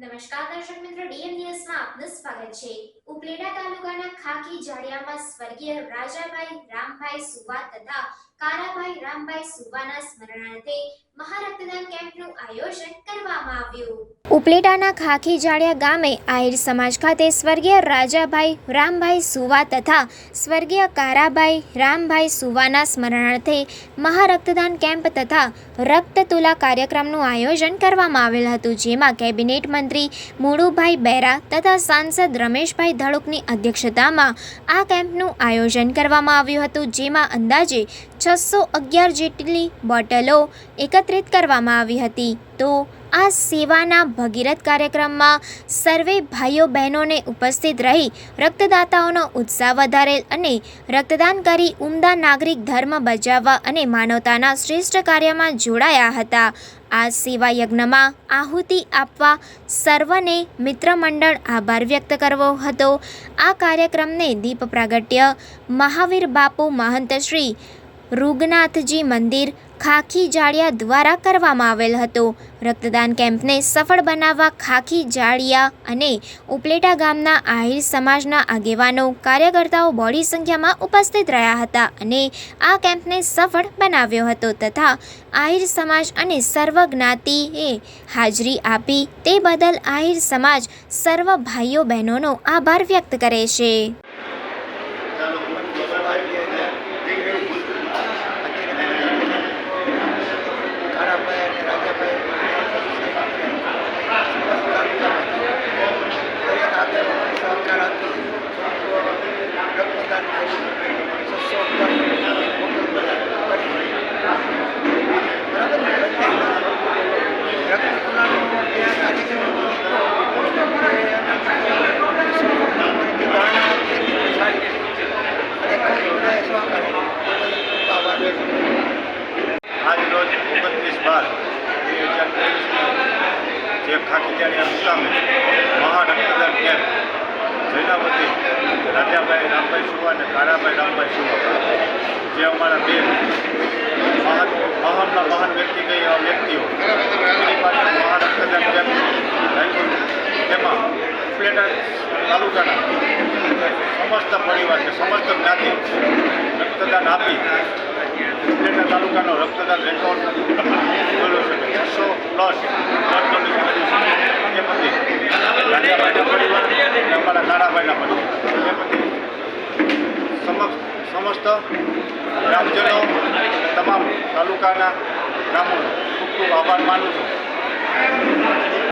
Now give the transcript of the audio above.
નમસ્કાર દર્શક મિત્રો, ડીએમ ન્યૂઝમાં આપનું સ્વાગત છે. ઉપલેટા તાલુકાના ખાકી જાડિયામાં સ્વર્ગીય રાજાભાઈ રામભાઈ સુવા તથા કારાભાઈ રામભાઈ સુવાના સ્મરણાર્થે મહારક્તદાન કેમ્પનું આયોજન કરવામાં આવ્યું. ઉપલેટાના ખાખી જાડિયા ગામે આહિર સમાજ ખાતે સ્વર્ગીય રાજાભાઈ રામભાઈ સુવા તથા સ્વર્ગીય કારાભાઈ રામભાઈ સુવાના સ્મરણાર્થે મહારક્તદાન કેમ્પ તથા રક્ત તુલા કાર્યક્રમનું આયોજન કરવામાં આવેલ હતું, જેમાં કેબિનેટ મંત્રી મુળુભાઈ બેરા તથા સાંસદ રમેશભાઈ ધડુકની અધ્યક્ષતામાં આ કેમ્પનું આયોજન કરવામાં આવ્યું હતું, જેમાં અંદાજે છસો અગિયાર જેટલી બોટલો એકત્રિત કરવામાં આવી હતી. તો આ સેવાના ભગીરથ કાર્યક્રમમાં સર્વે ભાઈઓ બહેનોને ઉપસ્થિત રહી રક્તદાતાઓનો ઉત્સાહ વધારેલ અને રક્તદાન કરી ઉમદા નાગરિક ધર્મ બજાવવા અને માનવતાના શ્રેષ્ઠ કાર્યમાં જોડાયા હતા. આ સેવા યજ્ઞમાં આહુતિ આપવા સર્વને મિત્રમંડળ આભાર વ્યક્ત કરવો હતો. આ કાર્યક્રમને દીપ પ્રાગટ્ય મહાવીર બાપુ મહંત શ્રી રૂગનાથજી મંદિર ખાખી જાળિયા દ્વારા કરવામાં આવેલ હતો. રક્તદાન કેમ્પને સફળ બનાવવા ખાખી જાળિયા અને ઉપલેટા ગામના આહિર સમાજના આગેવાનો, કાર્યકર્તાઓ બોડી સંખ્યામાં ઉપસ્થિત રહ્યા હતા અને આ કેમ્પને સફળ બનાવ્યો હતો તથા આહિર સમાજ અને સર્વ જ્ઞાતિએ હાજરી આપી તે બદલ આહિર સમાજ સર્વ ભાઈઓ બહેનોનો આભાર વ્યક્ત કરે છે કારાભાઈ અને રાજાભાઈ દરેક આગેવાનો સહકાર આપી રક્તદાન કર્યું છસો બરાબર ને? રક્તદાનનો જે આ કાર્યક્રમ હતો, એ ધારણા હતી, સારી હતી. ખરેખર બધાએ સહકાર આપ્યો. ખૂબ આભાર વ્યક્ત કરું. આજ રોજ ઓગણત્રીસ બાર બે હજાર ત્રેવીસમાં જે ખાકીજાડિયા મુકામે મહાનગર કેમ્પ. જેના વતી રાજાભાઈ રામભાઈ સુવા અને કારાભાઈ રામભાઈ સુવા. જે અમારા બે મહાન, મહાનના મહાન વ્યક્તિ કઈ એવા વ્યક્તિઓ. એની પાસે મહાનગર કેમ્પ રાખ્યું તેમાં ઉપલેટા તાલુકાના સમસ્ત પરિવાર કે સમસ્ત જ્ઞાતિ રક્તદાન આપી તાલુકાનો રક્તદાન રેકોર્ડ છસો પ્લસ બ્લડ ડોનેશન અમારા નાણાભાઈના પરિવાર. સમક્ષ સમસ્ત ગ્રામજનો તમામ તાલુકાના ગ્રામો ખૂબ ખૂબ આભાર માનું છું.